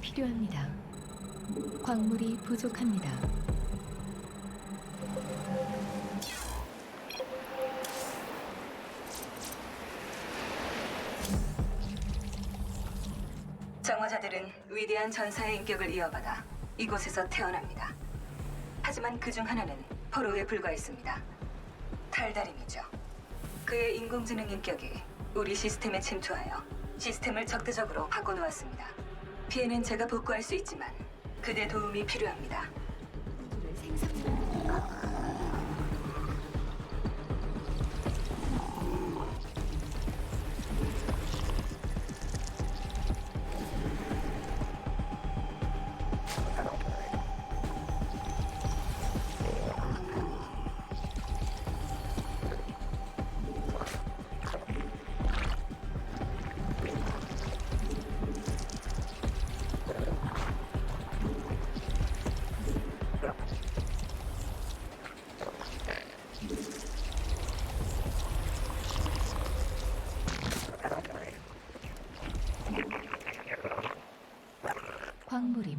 필요합니다. 광물이 부족합니다. 정화자들은 위대한 전사의 인격을 이어받아 이곳에서 태어납니다. 하지만 그 중 하나는 포로에 불과했습니다. 탈다림이죠. 그의 인공지능 인격이 우리 시스템에 침투하여 시스템을 적대적으로 바꿔놓았습니다. 피해는 제가 복구할 수 있지만 그대 도움이 필요합니다.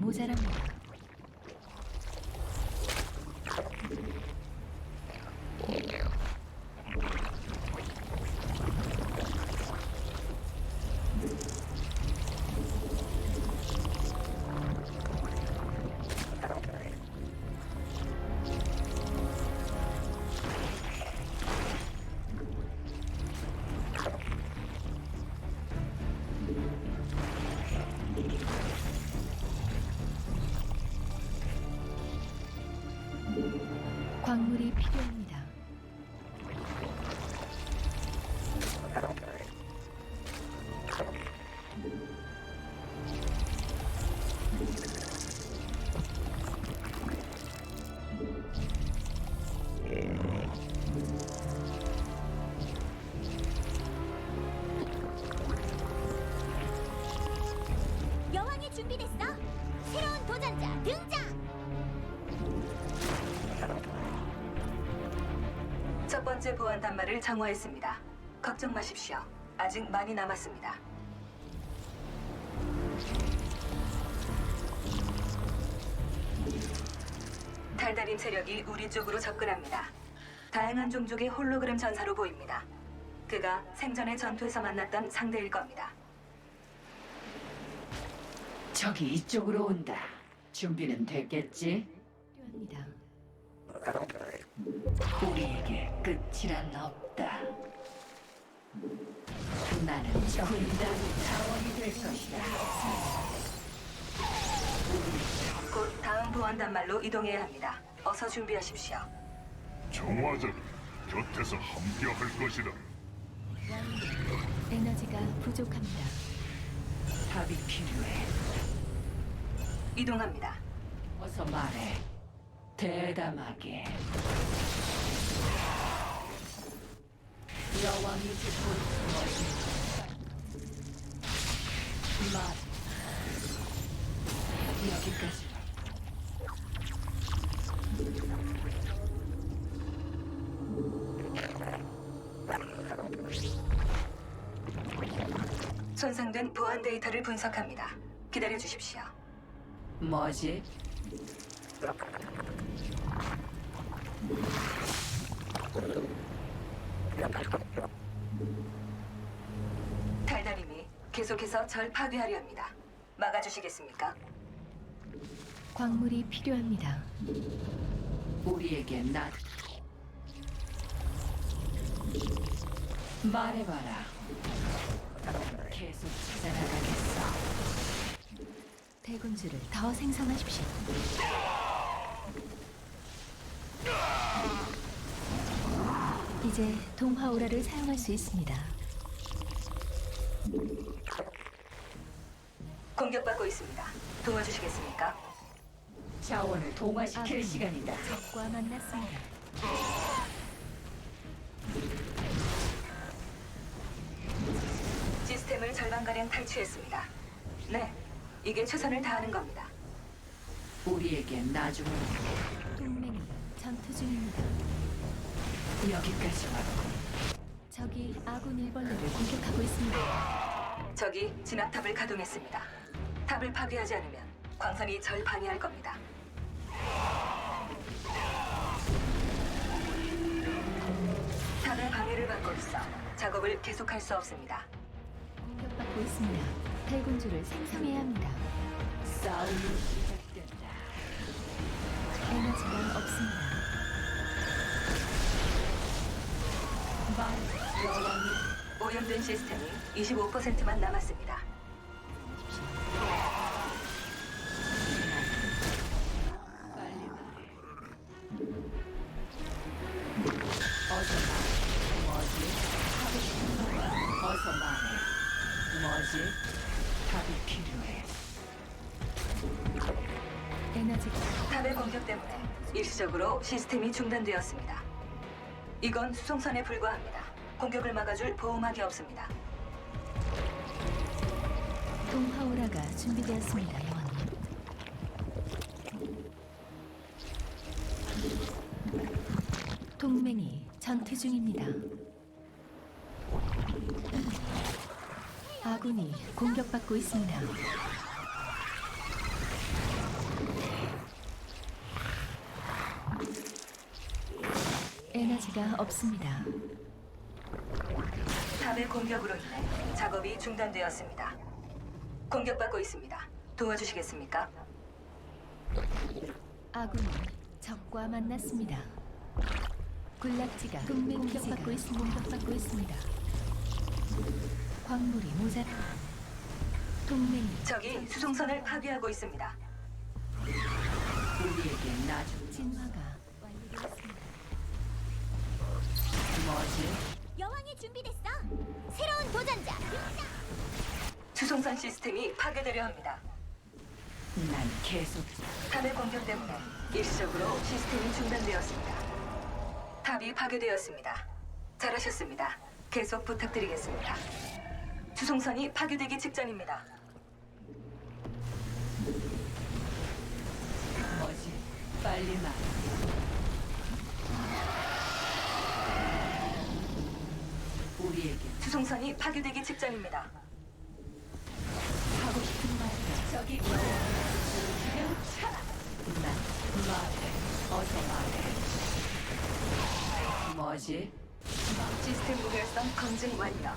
모자랍니다. 필요합니다. 여왕이 준비됐어. 새로운 도전자 등장. 보안 단말을 정화했습니다. 걱정 마십시오. 아직 많이 남았습니다. 달달임 세력이 우리 쪽으로 접근합니다. 다양한 종족의 홀로그램 전사로 보입니다. 그가 생전의 전투에서 만났던 상대일 겁니다. 적이 이쪽으로 온다. 준비는 됐겠지? 필요합니다. 우리에게 끝이란 없다. 나는 군단의 자원이 될 것이다. 곧 다음 보안 단 말로 이동해야 합니다. 어서 준비하십시오. 정화자는 곁에서 함께할 것이다. 에너지가 부족합니다. 답이 필요해. 이동합니다. 어서 말해. 대담하게. 여왕이 듣고 있는 말. 여기까지. 손상된 보안 데이터를 분석합니다. 기다려 주십시오. 뭐지? 달달임이 계속해서 절 파괴하려 합니다. 막아주시겠습니까? 광물이 필요합니다. 우리에게 나 말해봐라. 계속 찾아나가겠어. 대군주를 더 생성하십시오. 이제 동화 오라를 사용할 수 있습니다. 공격받고 있습니다. 도와주시겠습니까? 자원을 동화시킬 아군이 시간이다. 적과 만났습니다. 시스템을 절반가량 탈취했습니다. 네, 이게 최선을 다하는 겁니다. 우리에게 나중은 동맹이 전투 중입니다. 여기까지 왔고 적이 아군 일벌레를 공격하고 있습니다. 적이 진압탑을 가동했습니다. 탑을 파괴하지 않으면 광선이 절 방해할 겁니다. 탑의 방해를 받고 있어 작업을 계속할 수 없습니다. 공격받고 있습니다. 탈군주를 생성해야 합니다. 싸움이 시작된다. 에너지가 없습니다. 오염된 시스템이 25%만 남았습니다. 어서 말해. 뭐지? 답이 필요해. 에너지가 탑의 공격 때문에 일시적으로 시스템이 중단되었습니다. 이건 수송선에 불과합니다. 공격을 막아줄 보호막이 없습니다. 동화오라가 준비되었습니다, 여왕님. 동맹이 전투 중입니다. 아군이 공격받고 있습니다. 에너지가 없습니다. 탑의 공격으로 인해 작업이 중단되었습니다. 공격받고 있습니다. 도와주시겠습니까? 아군이 적과 만났습니다. 군락지가 동맹 공격받고 있습니다. 공격받고 있습니다. 광물이 모자. 동맹이 적이 수송선을 파괴하고 있습니다. 우리에게 나중 진화가 뭐지? 여왕이 준비됐어. 새로운 도전자. 수송선 시스템이 파괴되려 합니다. 난 계속 탑의 공격 때문에 일시적으로 시스템이 중단되었습니다. 탑이 파괴되었습니다. 잘하셨습니다. 계속 부탁드리겠습니다. 수송선이 파괴되기 직전입니다. 뭐지? 빨리 말해. 우리에게 수송선이 파괴되기 직전입니다. 하고 싶은 말이야. 저기 그냥 차라. 난 말해. 어서 말해. 뭐지? 시스템 무결성 검증 완료.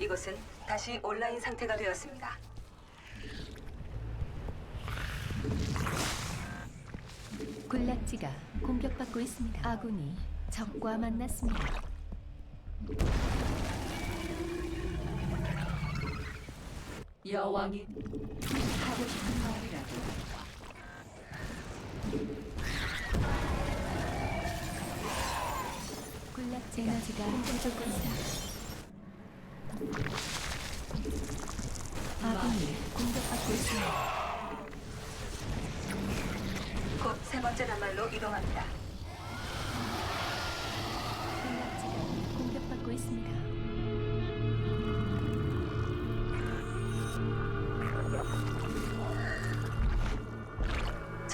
이곳은 다시 온라인 상태가 되었습니다. 군락지가 공격받고 있습니다. 아군이 적과 만났습니다. 여왕이 하고 싶은 말이라도 에너지가 부족합니다. 아군이 공격받고 있습니다. 곧 세 번째 단말로 이동합니다.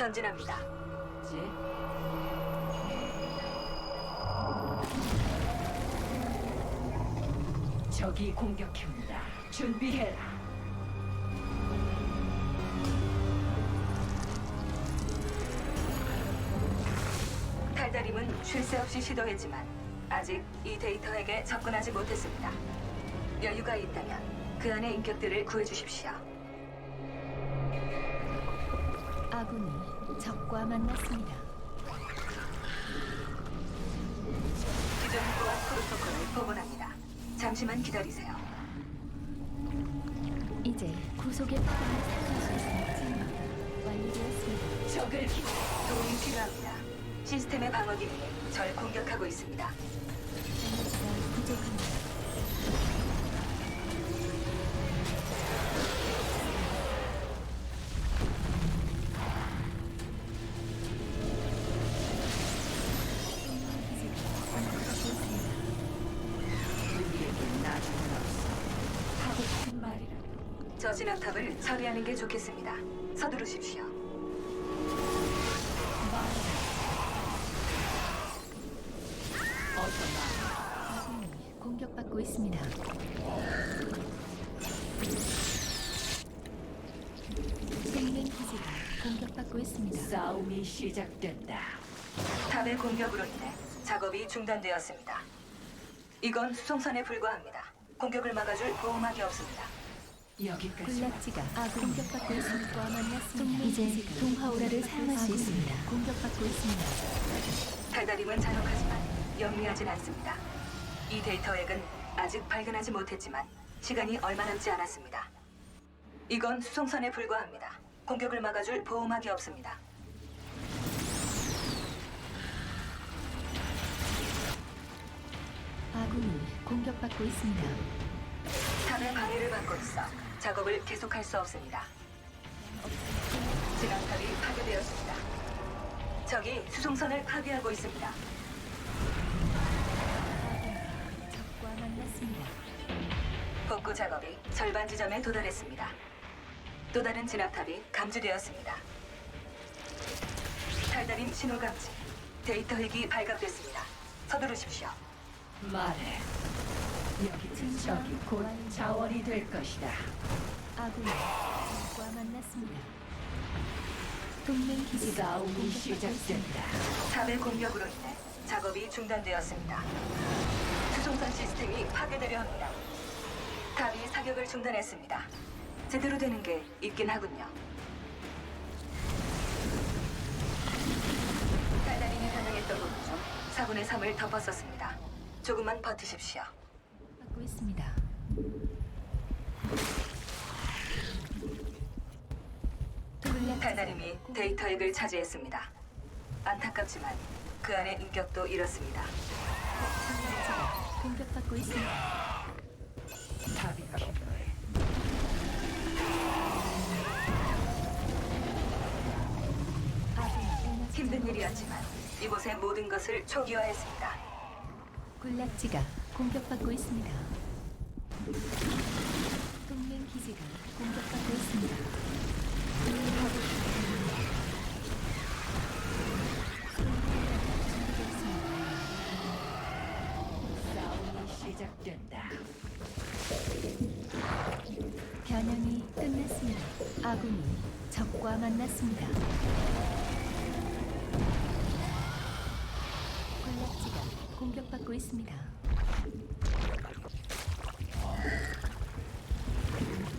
전진합니다. 뭐지? 적이 공격합니다. 준비해라. 달달임은 쉴 새 없이 시도했지만 아직 이 데이터에게 접근하지 못했습니다. 여유가 있다면 그 안의 인격들을 구해주십시오. 아군이 적과 만났습니다. 기존 보안 프로토콜을 복원합니다. 잠시만 기다리세요. 이제 구속의 파동을 사용할 수 있습니다. 완료되었습니다. 적을 기... 도움이 필요합니다. 시스템의 방어 기능이 절 공격하고 있습니다. 에너지가 부족합니다. 저 진압탑을 처리하는 게 좋겠습니다. 서두르십시오. 아군이 공격받고 있습니다. 공격받고 있습니다. 싸움이 시작된다. 탑의 공격으로 인해 작업이 중단되었습니다. 이건 수송선에 불과합니다. 공격을 막아줄 보호막이 없습니다. 여기까지 군락지가 아군 공격받고 있습니다. 만났습니다. 이제 동화 오라를 사용할 수 있습니다. 공격받고 있습니다. 달달임은 잔혹하지만 영리하진 않습니다. 이 데이터액은 아직 발견하지 못했지만 시간이 얼마 남지 않았습니다. 이건 수송선에 불과합니다. 공격을 막아줄 보호막이 없습니다. 아군이 공격받고 있습니다. 탑의 방해를 받고 있어 작업을 계속할 수 없습니다. 진압탑이 파괴되었습니다. 적이 수송선을 파괴하고 있습니다. 적과 만났습니다. 복구 작업이 절반 지점에 도달했습니다. 또 다른 진압탑이 감지되었습니다. 달달임 신호 감지. 데이터 핵이 발각됐습니다. 서두르십시오. 말해. 여기 저기 곧 자원이 될 것이다. 아군이 적과 만났습니다. 동맹 기지가 싸움이. 시작된다. 탑의 공격으로 인해 작업이 중단되었습니다. 수송선 시스템이 파괴되려 합니다. 탑이 사격을 중단했습니다. 제대로 되는 게 있긴 하군요. 달달임이 가능했던 부분 중 4분의 3을 덮었었습니다. 조금만 버티십시오. 받고 있습니다. 달달임이 데이터 핵을 차지했습니다. 안타깝지만 그 안의 인격도 잃었습니다. 공격받고 있습니다. 답이 힘든 일이었지만 이곳의 모든 것을 초기화했습니다. 군락지가 공격받고 있습니다. 동맹 기지가 공격받고 있습니다. 싸움이 시작된다. 겨냥이 끝났습니다. 아군이 적과 만났습니다. 군락지가 공격받고 있습니다.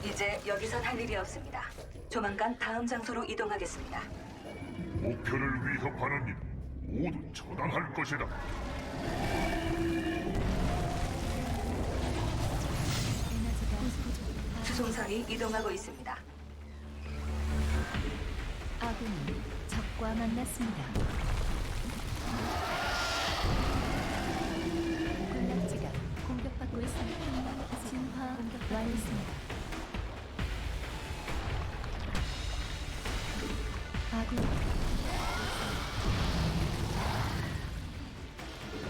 이제 여기선 할 일이 없습니다. 조만간 다음 장소로 이동하겠습니다. 목표를 위협하는 일 모두 처단할 것이다. 수송선이 이동하고 있습니다. 아군이 적과 만났습니다. 군락지가 공격받고 있습니다. 진화 공격 완료습니다. 아군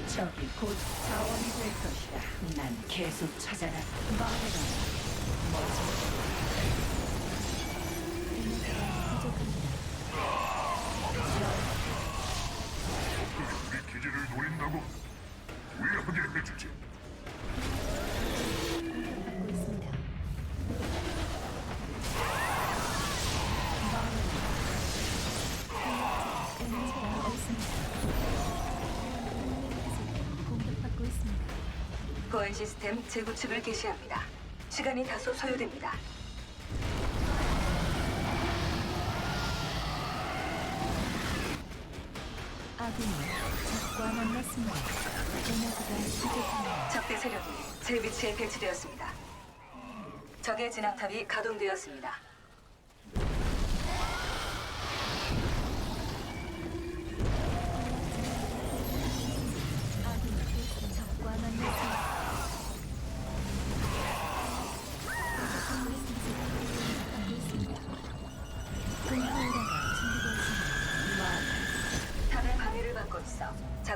저기 곧 자원이 될 것이다. 난 계속 찾아가. 말해라. 에너지 시스템 재구축을 개시합니다. 시간이 다소 소요됩니다. 아군이 적과 만났습니다. 에너지가 부족합니다. 적대 세력이 제 위치에 배치되었습니다. 적의 진압탑이 가동되었습니다.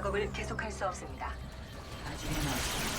작업을 계속할 수 없습니다. 나중에 나서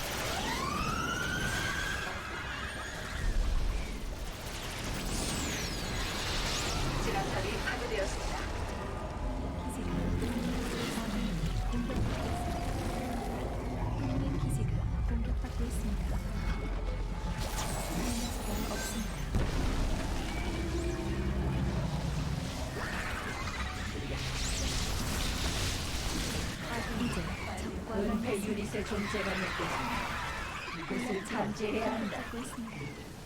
유닛의 존재가 느껴진다. 이곳을 잠재해야 한다.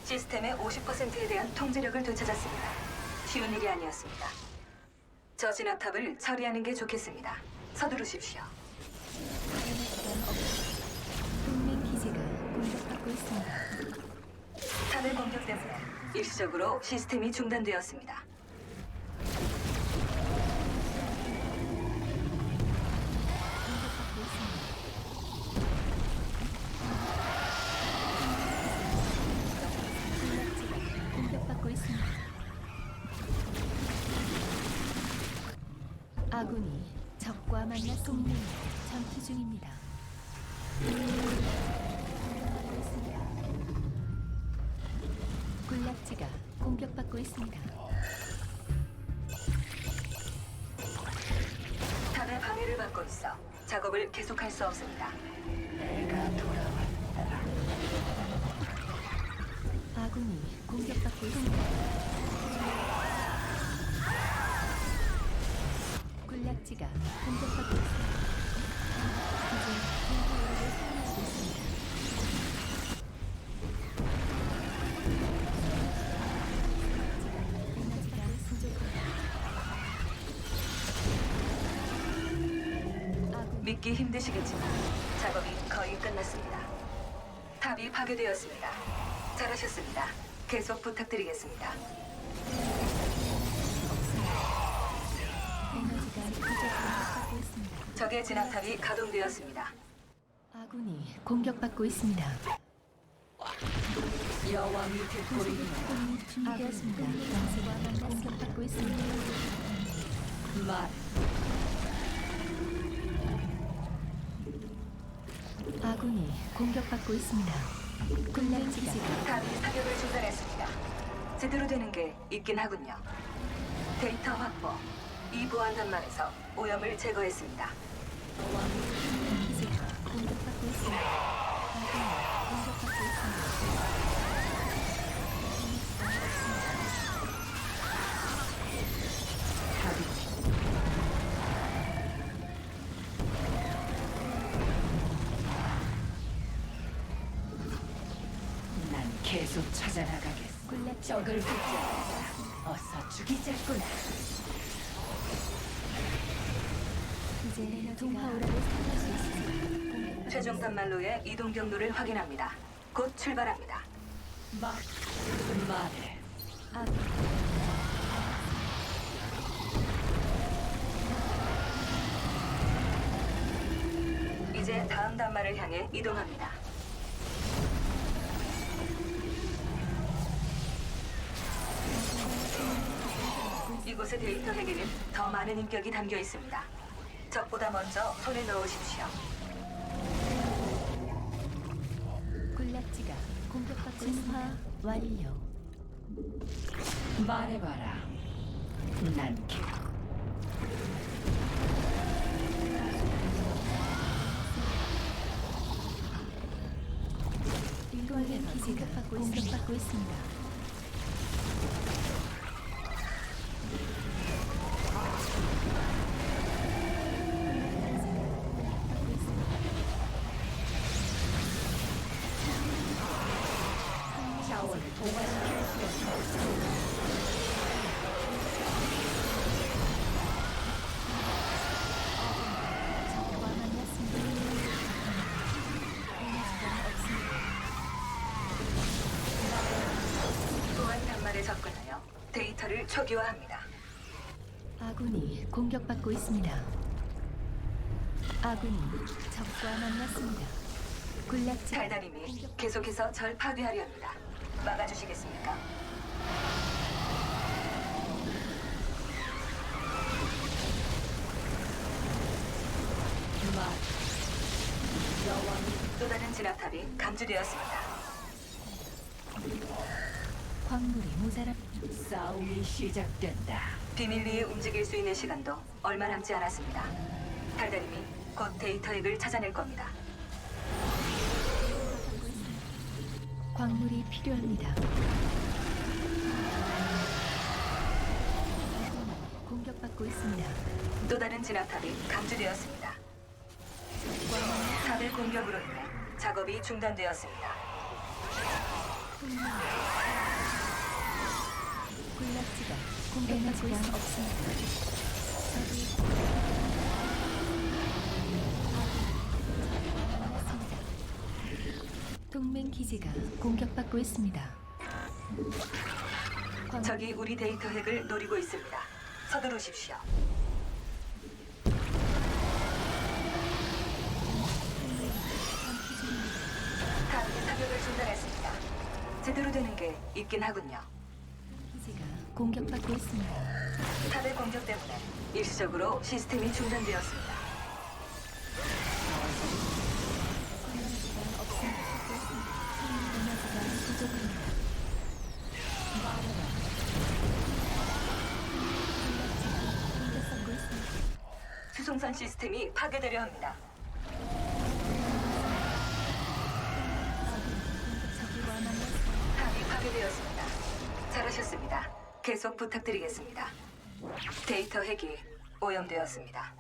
시스템의 50%에 대한 통제력을 되찾았습니다. 쉬운 일이 아니었습니다. 저 진압탑을 처리하는 게 좋겠습니다. 서두르십시오. 동맹 기지가 공격받고 있습니다. 탑의 공격 때문에 일시적으로 시스템이 중단되었습니다. 군락지가 공격받고 있습니다. 믿기 힘드시겠지만 작업이 거의 끝났습니다. 탑이 파괴되었습니다. 잘하셨습니다. 계속 부탁드리겠습니다. 에너지가 부족합고 있습니다. 적의 진압탑이 가동되었습니다. 아군이 공격받고 있습니다. 여왕이 듣고 준비되었습니다. 강세가 공격받고 있습니다. 말 아군이 공격받고 있습니다. 군락지가 탑이 사격을 중단했습니다. 제대로 되는 게 있긴 하군요. 데이터 확보. 이 보안 단말에서 오염을 제거했습니다. 기지가 공격받고 있습니다. 아군이 공격받고 있습니다. 계속 찾아나가겠어. 군락지 적을 붙잡아 어서 죽이자꾸나. 이제 동화오라를 사용할 수 있습니다. 최종 단말로의 이동 경로를 확인합니다. 곧 출발합니다. 말 말해. 아군 이제 다음 단말을 향해 이동합니다. 이곳의 데이터 핵에는 더 많은 인격이 담겨 있습니다. 적보다 먼저 손에 넣으십시오. 군락지가 공격받고 진화 완료. 말해봐라. 난 계속 동맹 기지가 공격받고 있습니다. 데이터를 초기화합니다. 아군이 공격받고 있습니다. 아군이 적과 만났습니다. 군락지 달달님이 계속해서 절 파괴하려 합니다. 막아주시겠습니까? 또 다른 진압탑이 감지되었습니다. 광물이 모자랍 싸움이 시작된다. 비밀리에 움직일 수 있는 시간도 얼마 남지 않았습니다. 달달님이 곧 데이터 핵을 찾아낼 겁니다. 광물이 필요합니다. 공격받고 있습니다. 또 다른 진압탑이 감지되었습니다. 탑의 공격으로 인해 작업이 중단되었습니다. 군락지가 공격받고 있습니다. 없습니다. 동맹 기지가 공격받고 있습니다. 광- 적이 우리 데이터 핵을 노리고 있습니다. 서두르십시오. 탑이 사격을 중단했습니다. 제대로 되는 게 있긴 하군요. 기지가 공격받고 있습니다. 탑의 공격 때문에 일시적으로 시스템이 중단되었습니다. 에너지가 부족합니다. 공격받고 있습니다. 수송선 시스템이 파괴되려 합니다. 탑이 파괴되었습니다. 잘하셨습니다. 계속 부탁드리겠습니다. 데이터 핵이 오염되었습니다.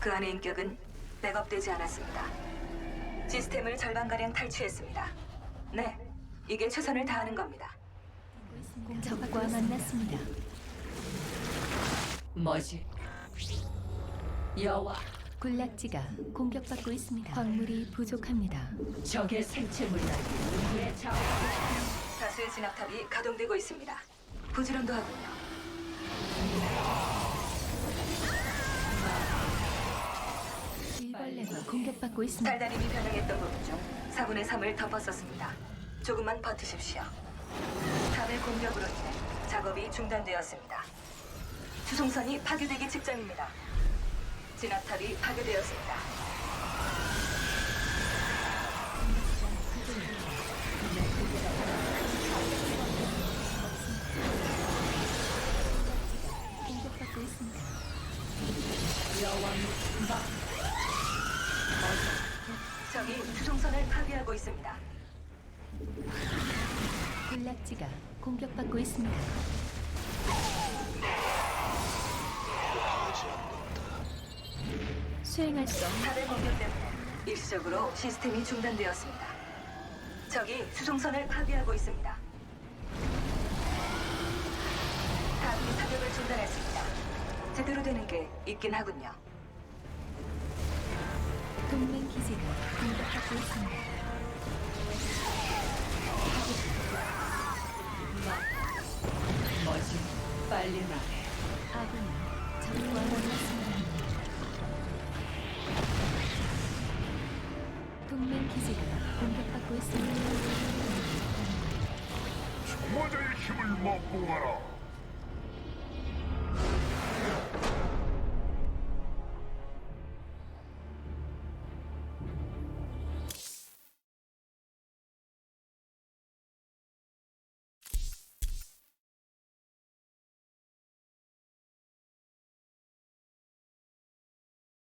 그 안의 인격은 백업되지 않았습니다. 시스템을 절반가량 탈취했습니다. 네, 이게 최선을 다하는 겁니다. 적과 만났습니다. 뭐지? 여와 군락지가 공격받고 있습니다. 광물이 부족합니다. 적의 생체물이다. 우리의 자원. 다수의 진압탑이 가동되고 있습니다. 부지런도 하군요. 일벌레가 공격받고 있습니다. 달달임이 변형했던 부분 중 4분의 3을 덮었었습니다. 조금만 버티십시오. 탑의 공격으로 인해 작업이 중단되었습니다. 수송선이 파괴되기 직전입니다. 진압탑이 파괴되었습니다. 있습니다. 수행할 수 없는 공격 때문에 일시적으로 시스템이 중단되었습니다. 적이 수송선을 파괴하고 있습니다. 탑이 사격을 중단했습니다. 제대로 되는 게 있긴 하군요. 동맹 기지가 공격받고 있습니다. 공격